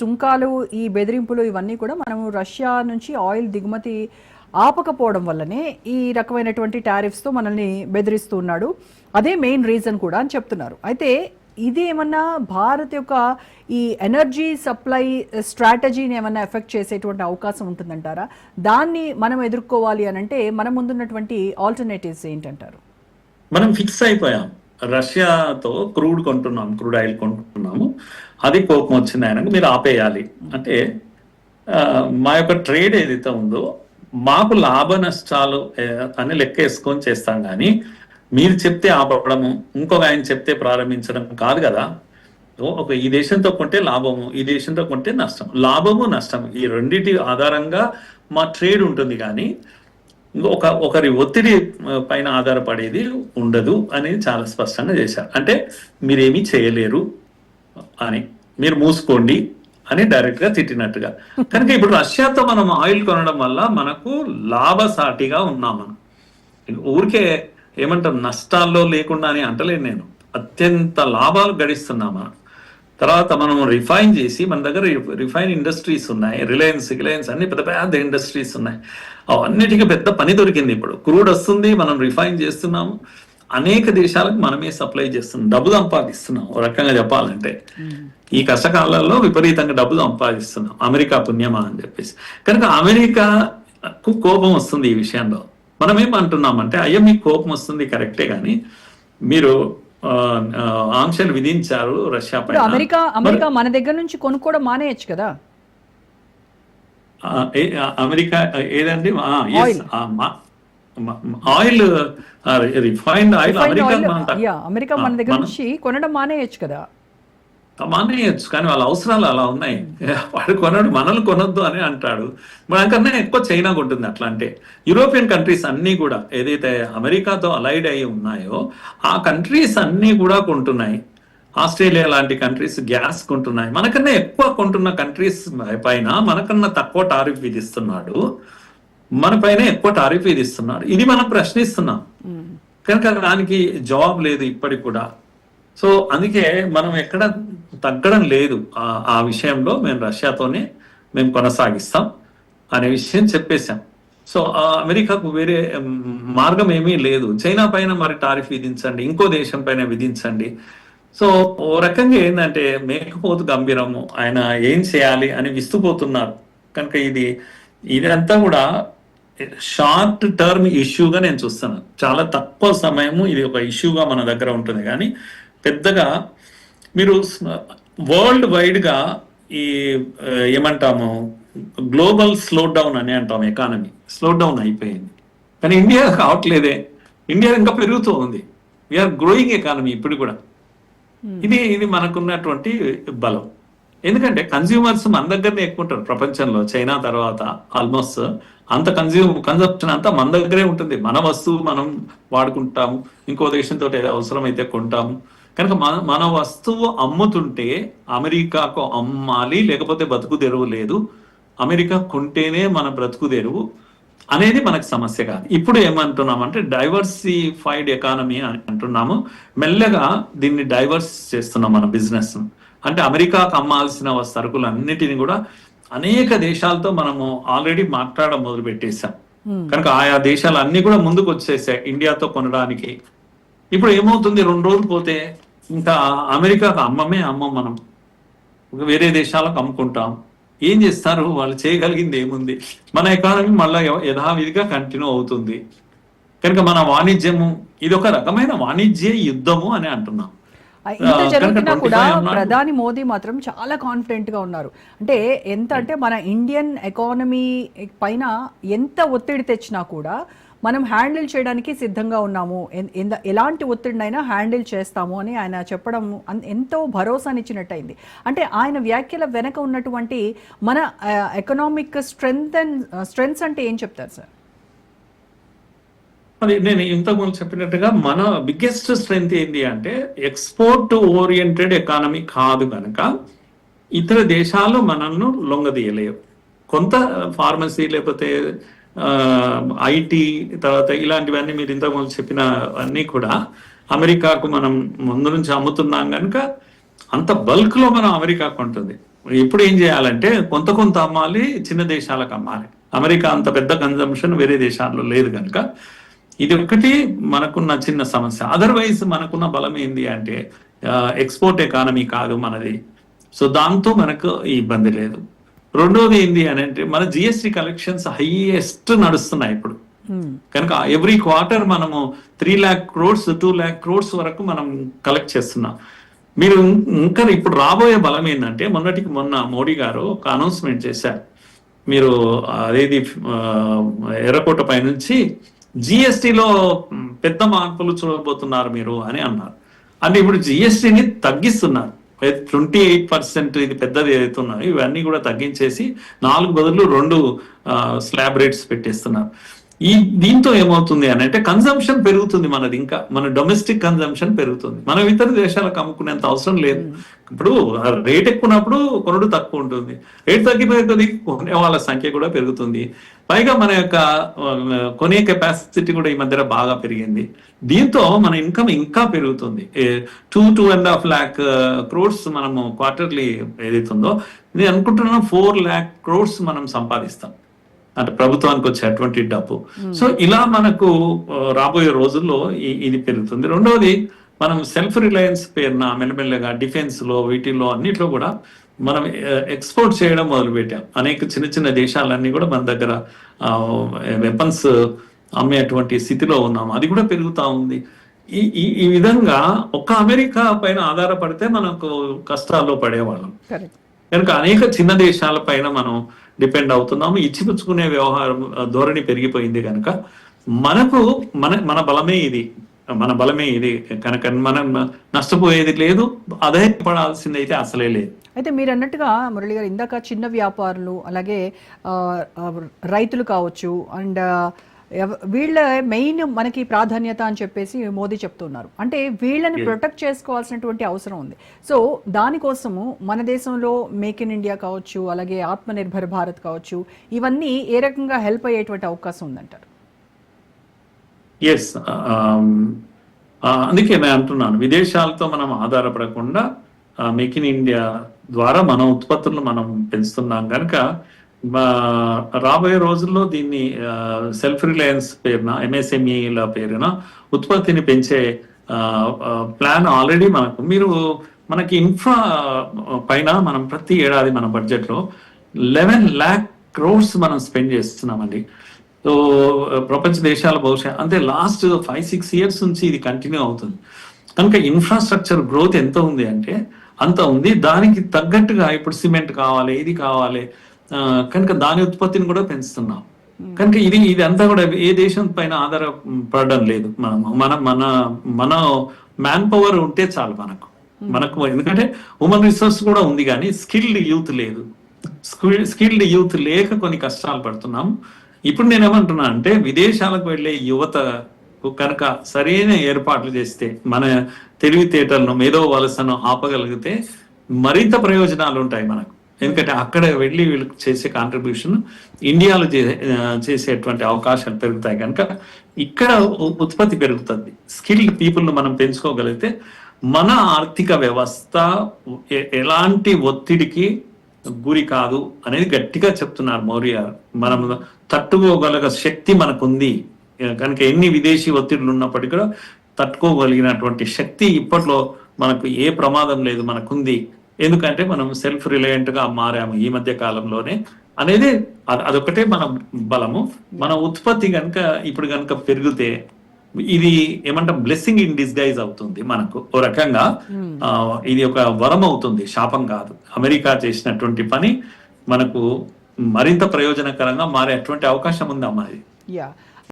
సుంకాలు ఈ బెదిరింపులు ఇవన్నీ కూడా మనము రష్యా నుంచి ఆయిల్ దిగుమతి ఆపకపోవడం వల్లనే ఈ రకమైనటువంటి టారిఫ్స్తో మనల్ని బెదిరిస్తూ ఉన్నాడు. అదే మెయిన్ రీజన్ కూడా అని చెప్తున్నారు. అయితే ఇది ఏమన్నా భారత్ యొక్క ఈ ఎనర్జీ సప్లై స్ట్రాటజీని ఏమన్నా ఎఫెక్ట్ చేసేటువంటి అవకాశం ఉంటుందంటారా? దాన్ని మనం ఎదుర్కోవాలి అని అంటే మన ముందున్నటువంటి ఆల్టర్నేటివ్స్ ఏంటంటారు? మనం ఫిక్స్ అయిపోయాం. రష్యాతో క్రూడ్ కొంటున్నాం క్రూడ్ ఆయిల్ కొంటున్నాము. అది కోపం వచ్చింది ఆయనకు మీరు ఆపేయాలి. అంటే మా యొక్క ట్రేడ్ ఏదైతే ఉందో మాకు లాభ నష్టాలు అని లెక్క వేసుకొని చేస్తాం కానీ మీరు చెప్తే ఆపడము ఇంకొక ఆయన చెప్తే ప్రారంభించడం కాదు కదా. ఒక ఈ దేశంతో కొంటే లాభము ఈ దేశంతో కొంటే నష్టం. లాభము నష్టం ఈ రెండింటి ఆధారంగా మా ట్రేడ్ ఉంటుంది కానీ ఒక ఒకరి ఒత్తిడి పైన ఆధారపడేది ఉండదు అనేది చాలా స్పష్టంగా చేశారు. అంటే మీరేమీ చేయలేరు అని మీరు మూసుకోండి అని డైరెక్ట్గా తిట్టినట్టుగా. కనుక ఇప్పుడు రష్యాతో మనం ఆయిల్ కొనడం వల్ల మనకు లాభసాటిగా ఉన్నాం మనం ఊరికే ఏమంటాం నష్టాల్లో లేకుండా అని అంటలేను నేను. అత్యంత లాభాలు గడిస్తున్నాం మనం తర్వాత మనం రిఫైన్ చేసి మన దగ్గర రిఫైన్ ఇండస్ట్రీస్ ఉన్నాయి. రిలయన్స్ రిలయన్స్ అన్ని పెద్ద పెద్ద ఇండస్ట్రీస్ ఉన్నాయి. అవన్నిటికీ పెద్ద పని దొరికింది ఇప్పుడు. క్రూడ్ వస్తుంది మనం రిఫైన్ చేస్తున్నాము. అనేక దేశాలకు మనమే సప్లై చేస్తున్నాం. డబ్బు సంపాదిస్తున్నాం. ఒక రకంగా చెప్పాలంటే. ఈ కష్టకాలాల్లో విపరీతంగా డబ్బు సంపాదిస్తున్నాం. అమెరికా పుణ్యమా అని చెప్పేసి. కనుక అమెరికాకు కోపం వస్తుంది ఈ విషయంలో. మనం ఏమంటున్నామంటే అయ్యో మీకు కోపం వస్తుంది కరెక్టే కానీ మీరు ఆంక్షలు విధించారు రష్యా పైన. అమెరికా అమెరికా మన దగ్గర నుంచి కొనుక్కోవడం మానేయచ్చు కదా? అమెరికా ఏదండి. ఆయిల్ రిఫైన్డ్ ఆయిల్ అమెరికా మనం దగ్గర. నుంచి కొనడం మానేయచ్చు కదా? మానేయచ్చు కానీ వాళ్ళ అవసరాలు అలా ఉన్నాయి. వాడు కొనడు మనల్ని కొనొద్దు అని అంటాడు. మనకన్నా ఎక్కువ చైనా కొంటుంది అట్లా అంటే యూరోపియన్ కంట్రీస్ అన్నీ కూడా ఏదైతే అమెరికాతో అలైడ్ అయి ఉన్నాయో ఆ కంట్రీస్ అన్నీ కూడా కొంటున్నాయి. ఆస్ట్రేలియా లాంటి కంట్రీస్ గ్యాస్ కొంటున్నాయి. మనకన్నా ఎక్కువ కొంటున్న కంట్రీస్ పైన మనకన్నా తక్కువ టారిఫ్ విధిస్తున్నాడు. మన పైన ఎక్కువ టారిఫ్ విధిస్తున్నాడు. ఇది మనం ప్రశ్నిస్తున్నాం. కనుక దానికి జవాబు లేదు ఇప్పటికి కూడా. సో అందుకే మనం ఎక్కడ తగ్గడం లేదు. ఆ విషయంలో మేము రష్యాతోనే మేము కొనసాగిస్తాం అనే విషయం చెప్పేశాం. సో అమెరికాకు వేరే మార్గం ఏమీ లేదు. చైనా పైన మరి టారిఫ్ విధించండి ఇంకో దేశం పైన విధించండి. సో ఓ రకంగా ఏంటంటే మేకపోతు గంభీరము. ఆయన ఏం చేయాలి అని విస్తుపోతున్నారు. కనుక ఇది ఇదంతా కూడా షార్ట్ టర్మ్ ఇష్యూగా నేను చూస్తున్నాను. చాలా తక్కువ సమయము ఇది ఒక ఇష్యూగా మన దగ్గర ఉంటుంది. కానీ పెద్దగా మీరు వరల్డ్ వైడ్గా ఈ ఏమంటాము గ్లోబల్ స్లో డౌన్ అని అంటాం ఎకానమీ స్లో డౌన్ అయిపోయింది. కానీ ఇండియా కావట్లేదే ఇండియా ఇంకా పెరుగుతూ ఉంది. వీఆర్ గ్రోయింగ్ ఎకానమీ ఇప్పుడు కూడా. ఇది ఇది మనకున్నటువంటి బలం. ఎందుకంటే కన్స్యూమర్స్ మన దగ్గరనే ఎక్కువ ఉంటారు ప్రపంచంలో. చైనా తర్వాత ఆల్మోస్ట్ అంత కన్స్యూమ్ కన్సంప్షన్ అంతా మన దగ్గరే ఉంటుంది. మన వస్తువు మనం వాడుకుంటాము. ఇంకో దేశంతో అవసరమైతే కొంటాము. కనుక మన మన వస్తువు అమ్ముతుంటే అమెరికాకు అమ్మాలి లేకపోతే బతుకు తెరువు లేదు. అమెరికా కొంటేనే మన బ్రతుకు తెరువు అనేది మనకు సమస్య కాదు. ఇప్పుడు ఏమంటున్నామంటే డైవర్సిఫైడ్ ఎకానమీ అని అంటున్నాము. మెల్లగా దీన్ని డైవర్స్ చేస్తున్నాం మన బిజినెస్. అంటే అమెరికాకు అమ్మాల్సిన సరుకులన్నిటిని కూడా అనేక దేశాలతో మనము ఆల్రెడీ మాట్లాడడం మొదలు పెట్టేశాం కనుక ఆయా దేశాలు అన్ని కూడా ముందుకు వచ్చేసాయి ఇండియాతో కొనడానికి. ఇప్పుడు ఏమవుతుంది? రెండు రోజులు పోతే ఇంకా అమెరికాకు అమ్మమే అమ్మం మనం. వేరే దేశాలకు అమ్ముకుంటాం. ఏం చేస్తారు? వాళ్ళు చేయగలిగింది ఏముంది? మన ఎకానమీ మళ్ళీ యథావిధిగా కంటిన్యూ అవుతుంది. కనుక మన వాణిజ్యము ఇది ఒక రకమైన వాణిజ్య యుద్ధము అని అంటున్నాం. ఇంత జరుగుతున్నా కూడా 25 ఉన్నాడు. ప్రధాని మోదీ మాత్రం చాలా కాన్ఫిడెంట్గా ఉన్నారు. అంటే ఎంత అంటే మన ఇండియన్ ఎకానమీ పైన ఎంత ఒత్తిడి తెచ్చినా కూడా మనం హ్యాండిల్ చేయడానికి సిద్ధంగా ఉన్నాము. ఎంత- ఎలాంటి ఒత్తిడినైనా హ్యాండిల్ చేస్తాము అని ఆయన చెప్పడం ఎంతో భరోసానిచ్చినట్టయింది. అంటే ఆయన వ్యాఖ్యల వెనక ఉన్నటువంటి మన ఎకనామిక్ స్ట్రెంగ్త్ అండ్ స్ట్రెంగ్స్ అంటే ఏం చెప్తారు సార్? అది నేను ఇంతకుముందు చెప్పినట్టుగా మన బిగ్గెస్ట్ స్ట్రెంగ్త్ ఏంటి అంటే ఎక్స్పోర్ట్ ఓరియంటెడ్ ఎకానమీ కాదు కనుక ఇతర దేశాలు మనల్ని లొంగదీయలేవు. కొంత ఫార్మసీ లేకపోతే ఐటీ తర్వాత ఇలాంటివన్నీ మీరు ఇంతకుముందు చెప్పిన అన్నీ కూడా అమెరికాకు మనం ముందు నుంచి అమ్ముతున్నాం కనుక అంత బల్క్లో మనం అమెరికాకు ఉంటుంది ఇప్పుడు ఏం చేయాలంటే కొంత కొంత అమ్మాలి చిన్న దేశాలకు అమ్మాలి. అమెరికా అంత పెద్ద కన్జంప్షన్ వేరే దేశాల్లో లేదు కనుక ఇది ఒకటి మనకున్న చిన్న సమస్య. అదర్వైజ్ మనకున్న బలం ఏంది అంటే ఎక్స్పోర్ట్ ఎకానమీ కాదు మనది. సో దాంతో మనకు ఇబ్బంది లేదు. రెండోది ఏంది అని అంటే మన జిఎస్టి కలెక్షన్స్ హైయెస్ట్ నడుస్తున్నాయి ఇప్పుడు. మ్మ్. కనుక ఎవ్రీ క్వార్టర్ మనము త్రీ ల్యాక్ క్రోడ్స్ టూ ల్యాక్ క్రోడ్స్ వరకు మనం కలెక్ట్ చేస్తున్నాం. మీరు ఇంకా ఇప్పుడు రాబోయే బలం ఏంటంటే మొన్నటికి మొన్న మోడీ గారు ఒక అనౌన్స్మెంట్ చేశారు. మీరు అదేది ఎర్రకోట పై నుంచి జిఎస్టిలో పెద్ద మార్పులు చూడబోతున్నారు మీరు అని అన్నారు. అంటే ఇప్పుడు జిఎస్టిని తగ్గిస్తున్నారు. ట్వంటీ ఎయిట్ పర్సెంట్ ఇది పెద్దది ఏదైతే ఉన్నాయో ఇవన్నీ కూడా తగ్గించేసి నాలుగు బదులు రెండు స్లాబ్ రేట్స్ పెట్టేస్తున్నారు. ఈ దీంతో ఏమవుతుంది అని అంటే కన్సంప్షన్ పెరుగుతుంది మనది ఇంకా. మన డొమెస్టిక్ కన్సంప్షన్ పెరుగుతుంది. మనం ఇతర దేశాలకు అమ్ముకునేంత అవసరం లేదు. ఇప్పుడు రేట్ ఎక్కువనప్పుడు కొనుడు తక్కువ ఉంటుంది. రేట్ తగ్గిపోయే కొద్ది కొనే వాళ్ళ సంఖ్య కూడా పెరుగుతుంది. పైగా మన యొక్క కొనే కెపాసిటీ కూడా ఈ మధ్య బాగా పెరిగింది. దీంతో మన ఇన్కమ్ ఇంకా పెరుగుతుంది. Two two and half lakh crores మనము క్వార్టర్లీ ఏదైతుందో నేను అనుకుంటున్నాను ఫోర్ ల్యాక్ క్రోడ్స్ మనం సంపాదిస్తాం. అంటే ప్రభుత్వానికి వచ్చేటువంటి డబ్బు. సో ఇలా మనకు రాబోయే రోజుల్లో ఇది పెరుగుతుంది. రెండవది మనం సెల్ఫ్ రిలయన్స్ పేరున మెల్లమెల్లగా డిఫెన్స్లో వీటిల్లో అన్నిట్లో కూడా మనం ఎక్స్పోర్ట్ చేయడం మొదలుపెట్టాం. అనేక చిన్న చిన్న దేశాలన్నీ కూడా మన దగ్గర వెపన్స్ అమ్మేటువంటి స్థితిలో ఉన్నాం. అది కూడా పెరుగుతా ఉంది. ఈ ఈ ఈ విధంగా ఒక్క అమెరికా పైన ఆధారపడితే మనకు కష్టాల్లో పడేవాళ్ళం. కనుక అనేక చిన్న దేశాల పైన మనం డిపెండ్ అవుతున్నాము. ఇచ్చిపుచ్చుకునే వ్యవహారం ధోరణి పెరిగిపోయింది కనుక మనకు మన మన బలమే ఇది. మన బలమే ఇది. కనుక మనం నష్టపోయేది లేదు. అదే పడాల్సింది అయితే అసలే లేదు. అయితే మీరు అన్నట్టుగా మురళి గారు ఇందాక చిన్న వ్యాపారులు అలాగే రైతులు కావచ్చు అండ్ వీళ్ళ మెయిన్ మనకి ప్రాధాన్యత అని చెప్పేసి మోదీ చెప్తున్నారు. అంటే వీళ్ళని ప్రొటెక్ట్ చేసుకోవాల్సినటువంటి అవసరం ఉంది. సో దానికోసము మన దేశంలో మేక్ ఇన్ ఇండియా కావచ్చు అలాగే ఆత్మ నిర్భర్ భారత్ కావచ్చు ఇవన్నీ ఏ రకంగా హెల్ప్ అయ్యేటువంటి అవకాశం ఉందంటారు? ఎస్ అందుకే నేను అంటున్నాను. విదేశాలతో మనం ఆధారపడకుండా మేక్ ఇన్ ఇండియా ద్వారా మన ఉత్పత్తులను మనం పెంచుతున్నాం కనుక రాబోయే రోజుల్లో దీన్ని సెల్ఫ్ రిలయన్స్ పేరున ఎంఎస్ఎంఈల పేరున ఉత్పత్తిని పెంచే ప్లాన్ ఆల్రెడీ మనకు. మీరు మనకి ఇన్ఫ్రా పైన మనం ప్రతి ఏడాది మన బడ్జెట్లో లెవెన్ ల్యాక్ క్రోర్స్ మనం స్పెండ్ చేస్తున్నామండి. సో ప్రపంచ దేశాల బహుశా అంటే లాస్ట్ ఫైవ్ సిక్స్ ఇయర్స్ నుంచి ఇది కంటిన్యూ అవుతుంది. కనుక ఇన్ఫ్రాస్ట్రక్చర్ గ్రోత్ ఎంత ఉంది అంటే అంత ఉంది. దానికి తగ్గట్టుగా ఇప్పుడు సిమెంట్ కావాలి ఇది కావాలి కనుక దాని ఉత్పత్తిని కూడా పెంచుతున్నాం. కనుక ఇది ఇది అంతా కూడా ఏ దేశం పైన ఆధారపడడం లేదు. మనం మన మన మన మ్యాన్ పవర్ ఉంటే చాలు మనకు. మనకు ఎందుకంటే హ్యూమన్ రిసోర్స్ కూడా ఉంది కానీ స్కిల్డ్ యూత్ లేదు. స్కిల్డ్ యూత్ లేక కొన్ని కష్టాలు పడుతున్నాం. ఇప్పుడు నేను ఏమంటున్నా అంటే విదేశాలకు వెళ్ళే యువత కనుక సరైన ఏర్పాట్లు చేస్తే మన తెలివితేటలను మేధో వలసను ఆపగలిగితే మరింత ప్రయోజనాలు ఉంటాయి మనకు. ఎందుకంటే అక్కడ వెళ్ళి వీళ్ళకి చేసే కాంట్రిబ్యూషన్ ఇండియాలో చేసేటువంటి అవకాశాలు పెరుగుతాయి కనుక ఇక్కడ ఉ- ఉత్పత్తి పెరుగుతుంది. స్కిల్డ్ పీపుల్ను మనం పెంచుకోగలిగితే మన ఆర్థిక వ్యవస్థ ఎలాంటి ఒత్తిడికి గురి కాదు అనేది గట్టిగా చెప్తున్నారు మౌర్య మనం తట్టుకోగలగ శక్తి మనకుంది. కనుక ఎన్ని విదేశీ ఒత్తిడులు ఉన్నప్పటికీ కూడా తట్టుకోగలిగినటువంటి శక్తి ఇప్పట్లో మనకు ఏ ప్రమాదం లేదు మనకుంది. ఎందుకంటే మనం సెల్ఫ్ రిలయంట్గా మారాము ఈ మధ్య కాలంలోనే అనేది అదొకటే మన బలము. మన ఉత్పత్తి కనుక ఇప్పుడు కనుక పెరిగితే ఇది ఏమంటాం బ్లెస్సింగ్ ఇన్ డిస్గైజ్ అవుతుంది మనకు. ఓ రకంగా ఆ, ఇది ఒక వరం అవుతుంది శాపం కాదు. అమెరికా చేసినటువంటి పని మనకు మరింత ప్రయోజనకరంగా మారేటువంటి అవకాశం ఉంది అమ్మాయి యా